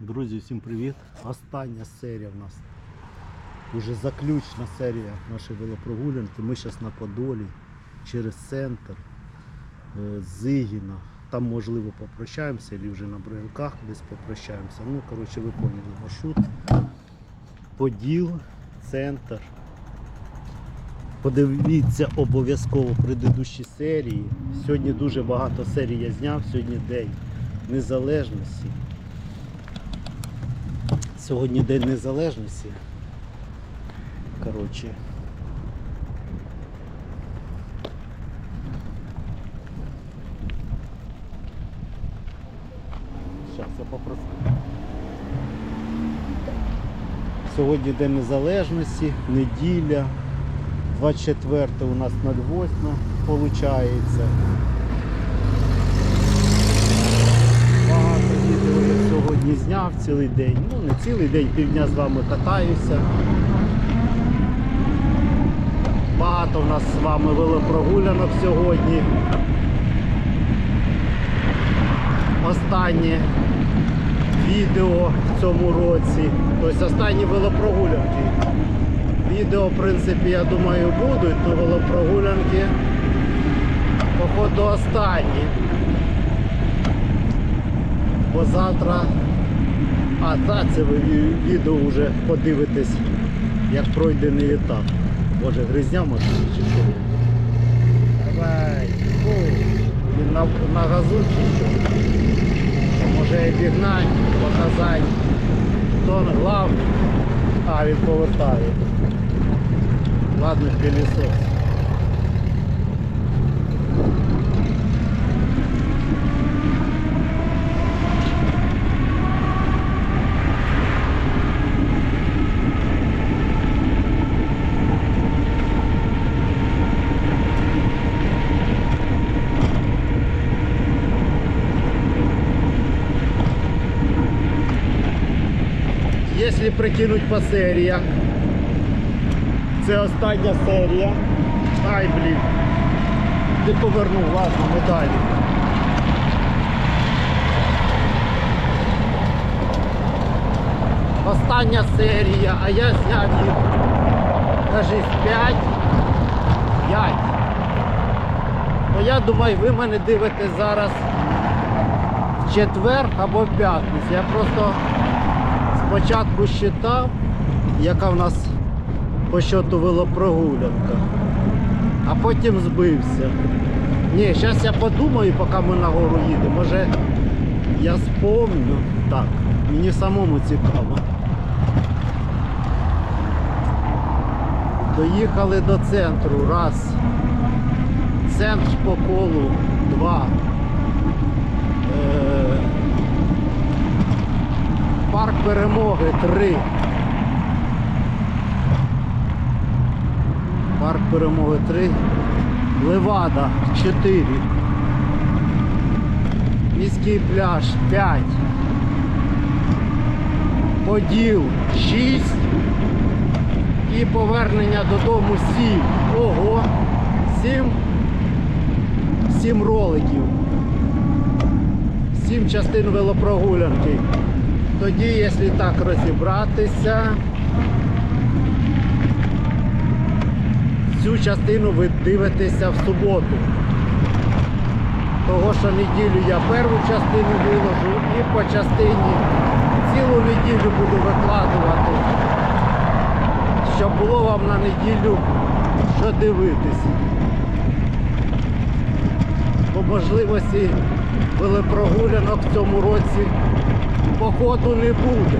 Друзі, всім привіт! Остання серія в нас. Уже заключна серія нашої велопрогулянки. Ми зараз на Подолі через центр е, Зигіна. Там можливо попрощаємося, або вже на Бринках десь попрощаємося. Ну, коротше, ви маршрут. Поділ, центр. Подивіться обов'язково предыдущі серії. Сьогодні дуже багато серій я зняв, сьогодні день незалежності. Сьогодні День Незалежності. Коротше. Зараз я попрошу. Сьогодні День Незалежності, неділя, 24 у нас 08 виходить. Багато відео я сьогодні зняв цілий день. Ну не цілий день, півдня з вами катаюся. Багато в нас з вами велопрогулянок сьогодні. Останнє відео в цьому році. Тобто останні велопрогулянки. Відео, в принципі, я думаю, будуть, то велопрогулянки походу останні. Бо завтра, а та це ви відео вже подивитесь, як пройдений етап. Боже, гризня машина чи що? Давай. Він на, на газу чи що? Може і бігнать, показати. Хто главний? А, він повертає. Ладно, пилісос. Якщо прикинуть по серіях, це остання серія. Ай, блін. Ти повернув, ладно, ми далі. Остання серія, а я зняв їх, кажись, 5. 5. Ну я думаю, ви мене дивитесь зараз в четвер або в п'ятницю. Я просто спочатку считав, яка в нас по щоту велопрогулянка, а потім збився. Ні, зараз я подумаю, поки ми на гору їдемо. Може я спомню. Так, мені самому цікаво. Доїхали до центру. Раз. Центр по колу. Два. Парк перемоги 3. Парк перемоги 3. Левада 4. Міський пляж 5. Поділ 6. І повернення додому 7. Ого! 7. 7 роликів. 7 частин велопрогулянки. Тоді, якщо так розібратися, цю частину ви дивитеся в суботу. Того, що неділю я першу частину виложу і по частині цілу неділю буду викладувати, щоб було вам на неділю що дивитись. По можливості велопрогулянок в цьому році походу не буде.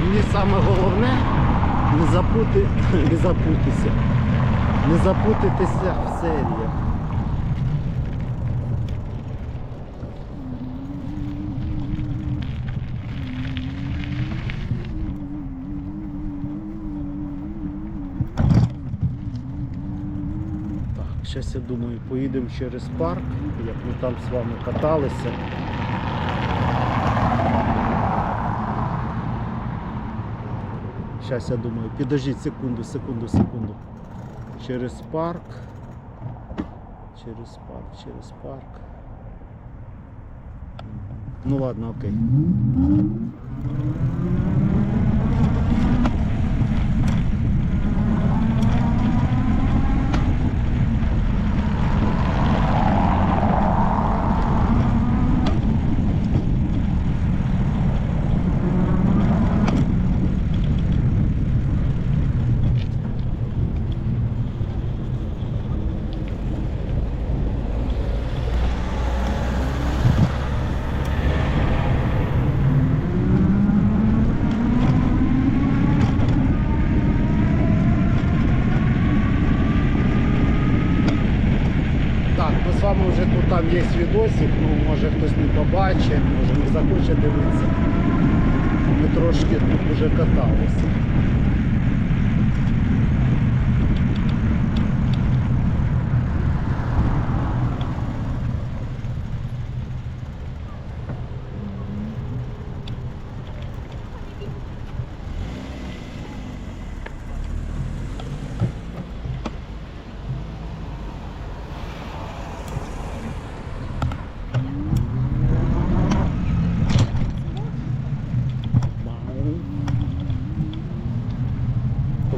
Мені саме головне не запути, не запутися, не запутатися в серіях. Зараз я думаю, поїдемо через парк, як ми там з вами каталися. Зараз я думаю, підождіть секунду, секунду, секунду. Через парк. Через парк, через парк. Ну ладно, окей. Вами вже тут там є відосик, ну може хтось не побачить, може не захоче дивитися. Ми трошки тут вже каталися.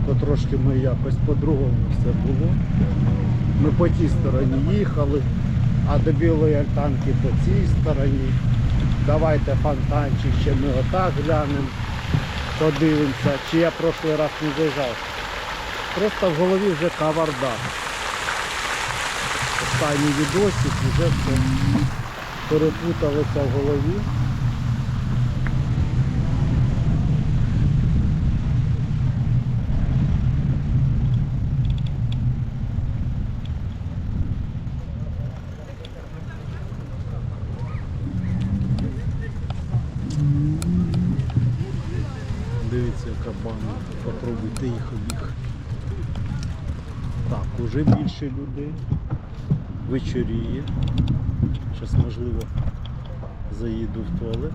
Тільки трошки ми якось по-другому все було. Ми по тій стороні їхали, а до білої альтанки по цій стороні. Давайте фонтанчик, ще ми отак глянемо, подивимося, чи я прошлий раз не заїжджав. Просто в голові вже кавардак. Останній відосик вже все перепуталося в голові. Дивіться, яка банда. Попробуйте їх обіг. Уже більше людей. Вечоріє. Зараз можливо заїду в туалет.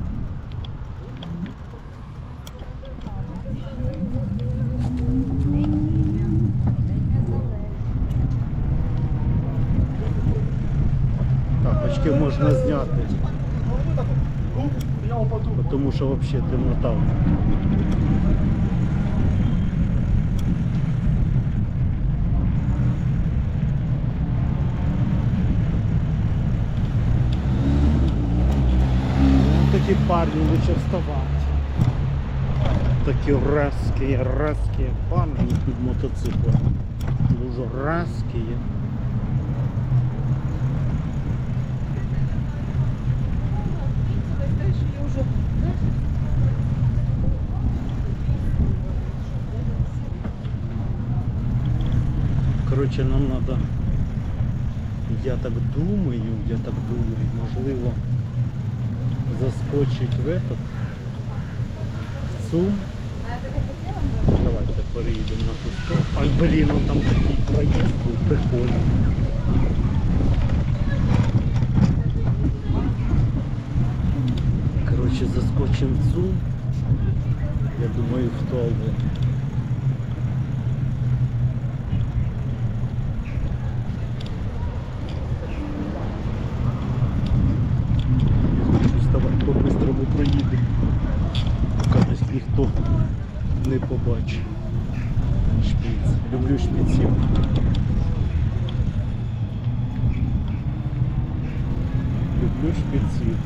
Тапочки можна зняти, тому що взагалі темнота. Такі парні лучше вставати. Такі резкі, резкі парні під мотоциклом. Дуже резкі. Коротше, нам треба, я так думаю, я так думаю, можливо, заскочить в этот в ЦУМ. Давайте переїдемо на ту сторону. Ай, блін, он там такий проїзд був прикольний. Коротше, заскочимо в ЦУМ. Я думаю, в туалет. Ніхто не побачить. Шпіц. Люблю шпіців. Люблю шпіців.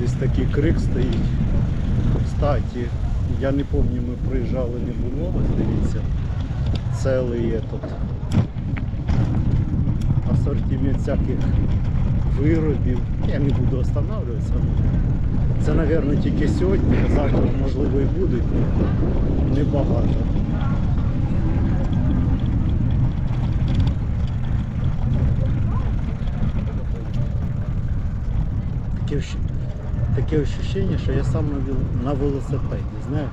Десь такий крик стоїть. Кстати, я не пам'ятаю, ми приїжджали, не було, дивіться, цілий этот асортимент всяких виробів. Я не буду останавливатися. Це, мабуть, тільки сьогодні, а завтра, можливо, і будуть. Небагато. Таке, таке ощущення, що я сам на, велосипеді, знаєте,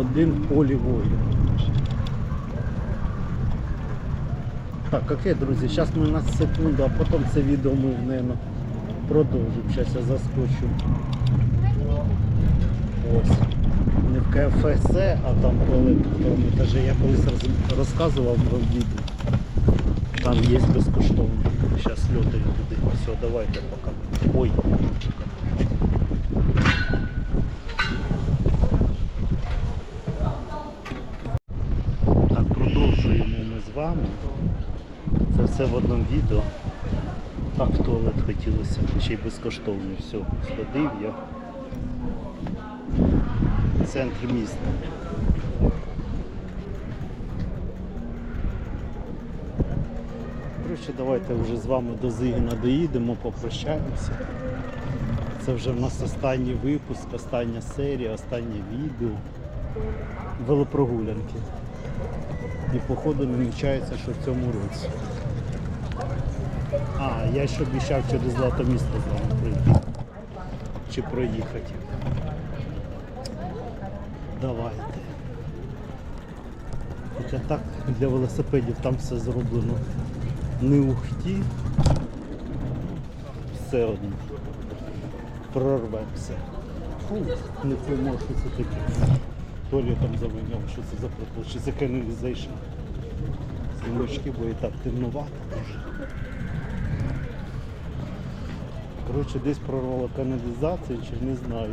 один полі бою. Так, окей, друзі, зараз ми на секунду, а потім це відео ми, мабуть, продовжимо. Зараз я заскочу. Ось. Не в КФС, а там тому етажі. Я колись роз- розказував про відео. Там є безкоштовно. Зараз льотаю туди. Все, давайте пока. Ой. Так, продовжуємо ми з вами. Це все в одному відео. Так, туалет хотілося, ще й безкоштовно. Все, сходив я. Центр міста. Коротше, давайте вже з вами до Зигіна доїдемо, попрощаємося. Це вже в нас останній випуск, остання серія, останнє відео велопрогулянки. І походу намічається, що в цьому році. А, я ще обіцяв через злато місто пройти. Чи проїхати. Давайте. Хоча так для велосипедів там все зроблено не ухті. Все одно. Прорвемося. Фу, не пойму, що це таке. Туалетом завиняв, що це за прикол, чи це каналізейшн. Знімочки, бо і так темнувато дуже. Коротше, десь прорвало каналізацію, чи не знаю.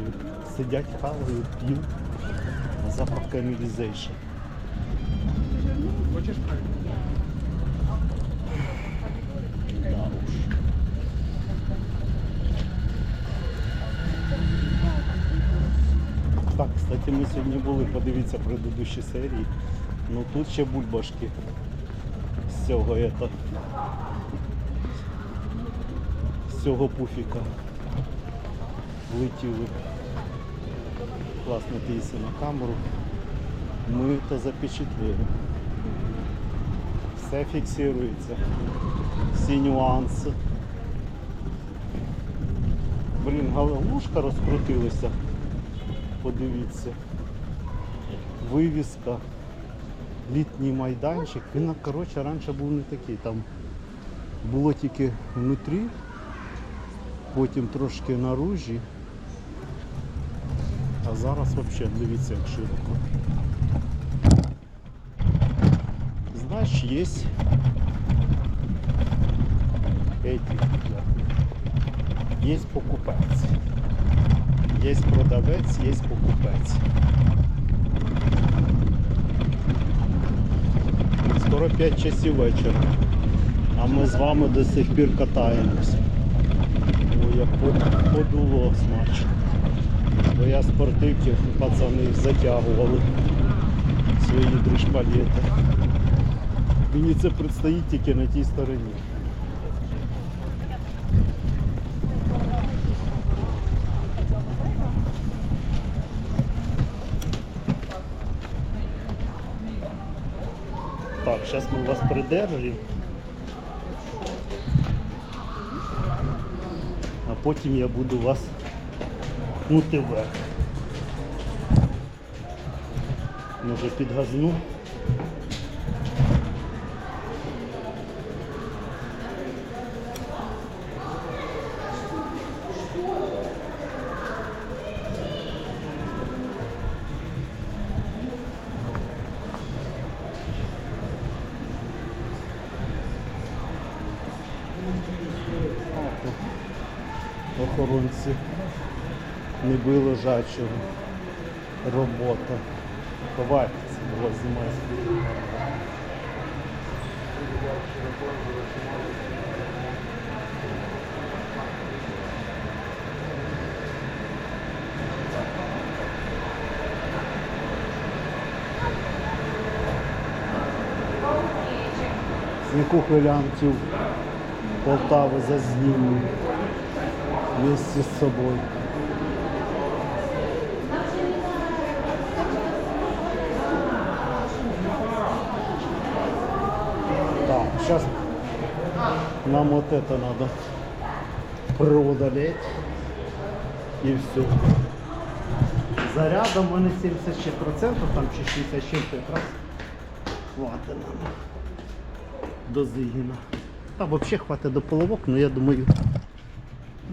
Сидять, хавають, п'ють. Запах каналізейшн. Хочеш? Да уж. Так, кстати, ми сьогодні були, подивіться предыдущі серії. Ну тут ще бульбашки з цього ето, з цього пуфіка влетіли. Класно пісня на камеру. Ми то запечатлели. Все фіксується. Всі нюанси. Блін, галушка розкрутилася. Подивіться. Вивіска. Літній майданчик. Він, коротше, раніше був не такий. Там було тільки внутрі, потім трошки наружі. А зараз взагалі дивіться як широко. Есть эти, есть покупець. Є продавець, є покупець. Скоро 5 часів вечора. А ми з вами до сих пір катаємось. Подуло смачно. Бо я спортивки, пацани затягували свої дрижпалети. Мені це предстоїть тільки на тій стороні. Так, зараз ми вас придержимо. Потім я буду вас пнути вверх. Може підгазну. Охоронці не били лежачого. Робота. Ховайтеся, вас знімає. З яку хвилянців Полтави зазніму вместе з собою. Так, сейчас нам вот это надо преодолеть и все. Зарядом у мене 76%, там чи 60 чим-то якраз нам. до Зигіна. Та взагалі хватить до половок, але я думаю,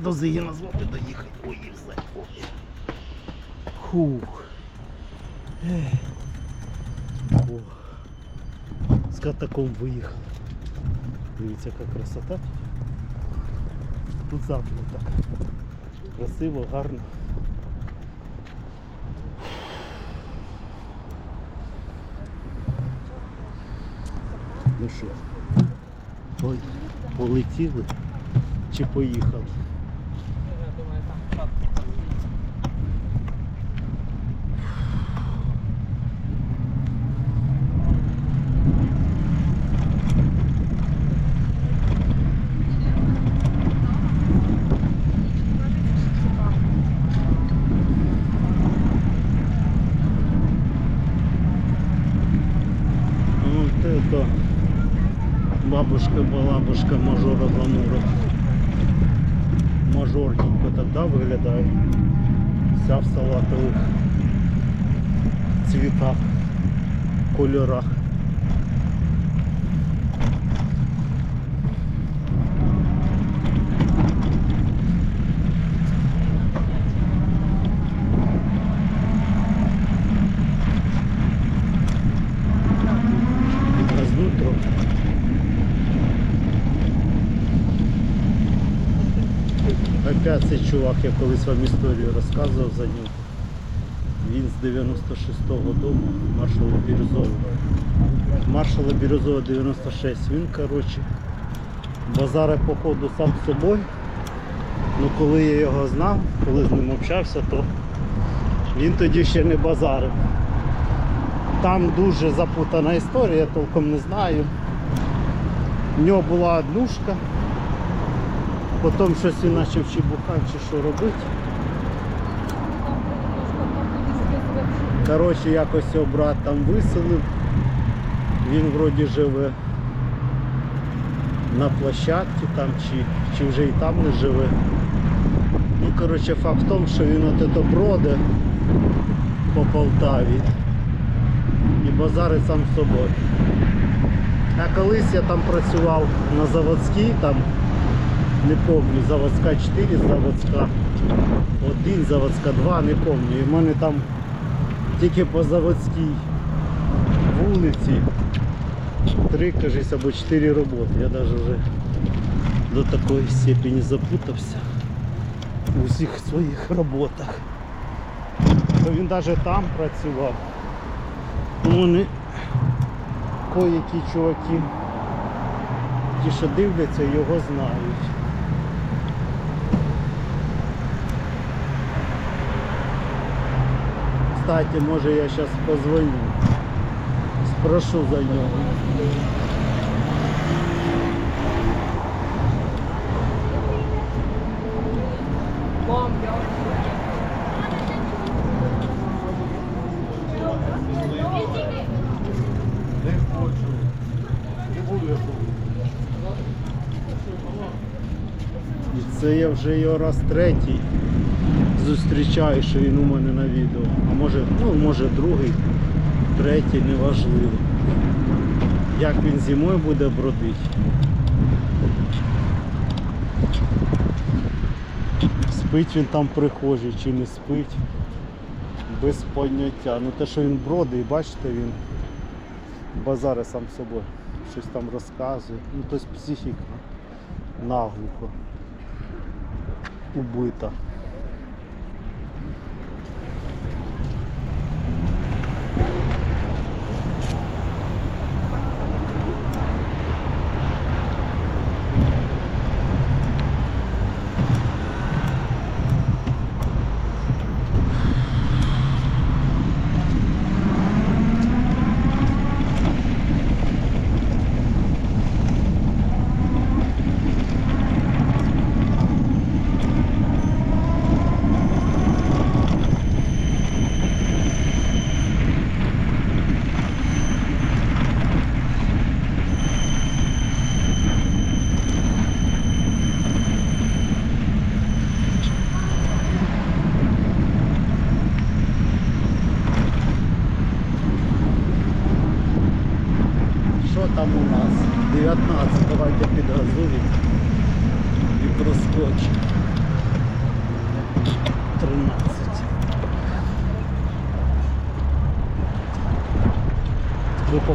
до Зигіна з доїхати. Ой, і все. Ой. Хух. О. З катаком виїхали. Дивіться, яка красота. Тут завжди так. Красиво, гарно. Ну що, ой, полетіли чи поїхали? Ну, Вот это бабушка-балабушка мажора гламура. Мажорненько тогда виглядає. Вся в салатових цвітах, кольорах. Опять цей чувак, я колись вам історію розказував за нього. Він з 96-го дому, маршала Бірюзова. Маршала Бірюзова 96. Він, коротше, базаре походу сам з собою. Ну коли я його знав, коли з ним общався, то він тоді ще не базарив. Там дуже запутана історія, я толком не знаю. В нього була однушка, потім щось він почав чи що робити. Коротше, якось його брат там виселив. Він вроді живе на площадці там, чи, чи вже і там не живе. Ну, коротше, факт в тому, що він от ето броде по Полтаві і базарить сам з собою. А колись я там працював на заводській, там не пам'ятаю, заводська 4, заводська 1, заводська 2, не пам'ятаю. І в мене там тільки по заводській вулиці три, кажись, або чотири роботи. Я навіть вже до такої степені запутався у всіх своїх роботах. То він навіть там працював. Вони кої-які чуваки, ті, що дивляться, його знають. Кстати, може я зараз позвоню. Спрошу за нього. Не хочу. Не буду я тут. І це я вже його раз третій зустрічаю, що він у мене на відео. А може, ну може другий, третій, неважливо. Як він зимою буде бродити. Спить він там прихожий чи не спить. Без поняття. Ну те, що він бродить, бачите, він базари сам собою. Щось там розказує. Ну тобто психіка наглухо убита.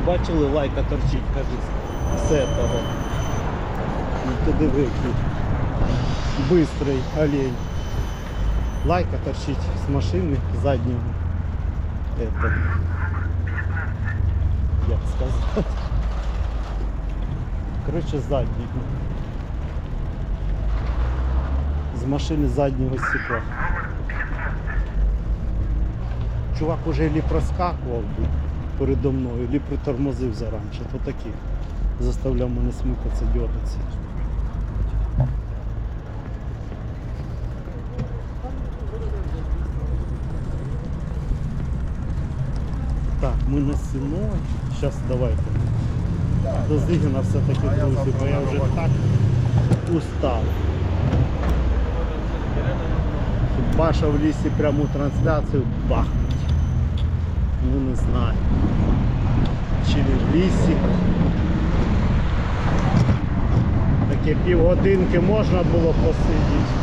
Ви побачили лайка торчить, кажуть, з этого. Ну, туди викид. Бистрий олень. Лайка торчить з машини заднього. Это. Як сказати? Коротше, заднього. З машини заднього стекла. Чувак уже лі проскакував би передо мною, лі притормозив заранше. То таких заставляв мене смикатися, дергатися. Так, ми на сіно. Зараз давайте. До Зигина все-таки, друзі, бо я вже так устав. Що в лісі пряму трансляцію бахнуть. Ну не знаю. Чи не лісі. Таке півгодинки можна було посидіти.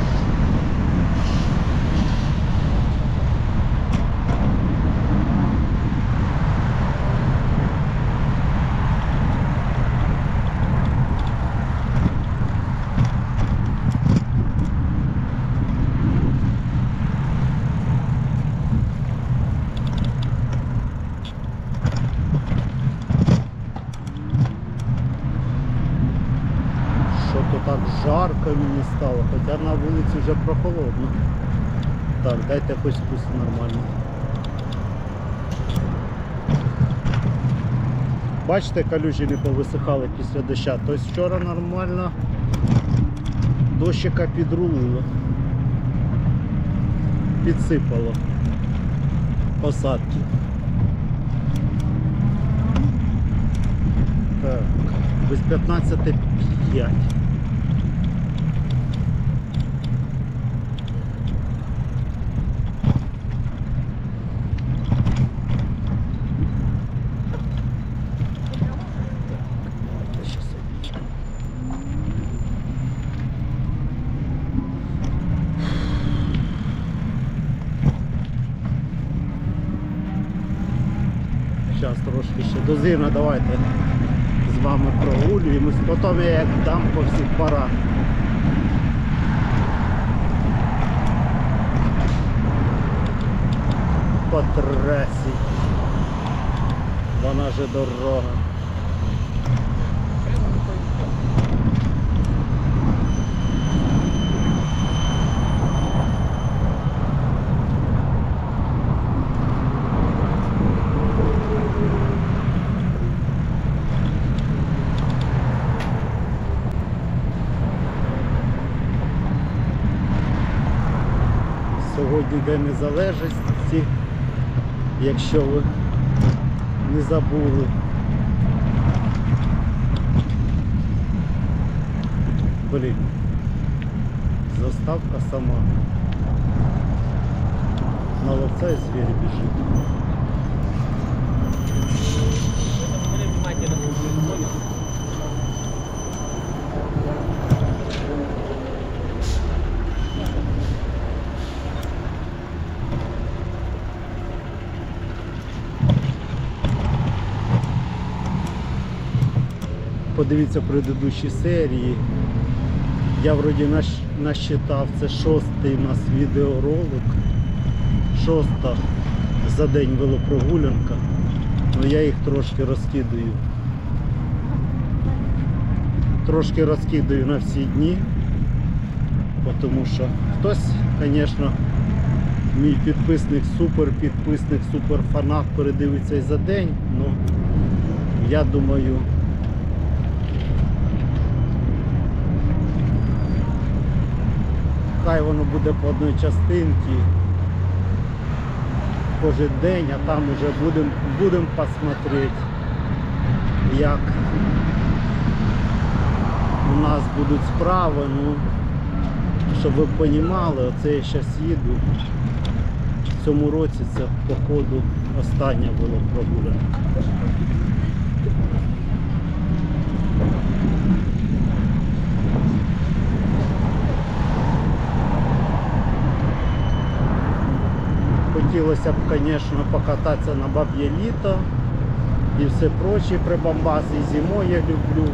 Що то так жарко мені стало, хоча на вулиці вже прохолодно. Так, дайте хоч спуск нормально. Бачите, калюжі не повисихали після доща. Тобто вчора нормально дощика підрулило. Підсипало посадки. Так, без 15.5. Сейчас Зараз зина давайте з вами прогулюємось. Потім я як дам по всіх парах. По трасі. Вона же дорога. День Незалежності, якщо ви не забули. Блін, заставка сама. На ловця і звір біжить. Подивіться предыдущі серії. Я вроді насчитав, це шостий у нас відеоролик. Шоста за день велопрогулянка. Ну я їх трошки розкидаю. Трошки розкидаю на всі дні. Тому що хтось, звісно, мій підписник, супер підписник, супер фанат передивиться і за день. Ну я думаю. Хай воно буде по одній частинці кожен день, а там вже будемо будем посмотреть, як у нас будуть справи. Ну, щоб ви розуміли, оце я зараз їду. В цьому році це походу остання була прогулянка. Хотілося б, звісно, покататися на баб'є літо і все прочі прибамбаси. І зимою я люблю.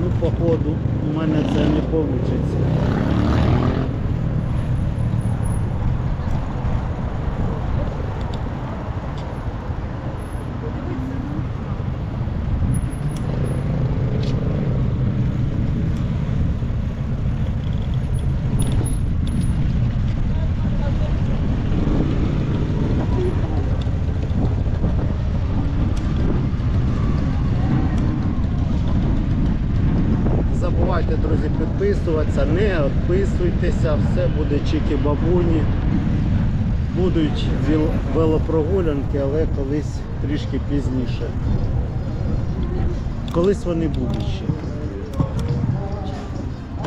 Ну, походу, у мене це не вийде. Не забувайте, друзі, підписуватися, не відписуйтеся, все буде чики-бабуні. Будуть велопрогулянки, але колись трішки пізніше. Колись вони будуть ще.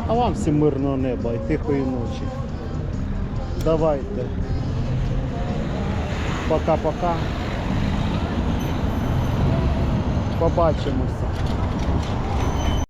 А вам всім мирного неба і тихої ночі. Давайте. Пока-пока. Побачимося.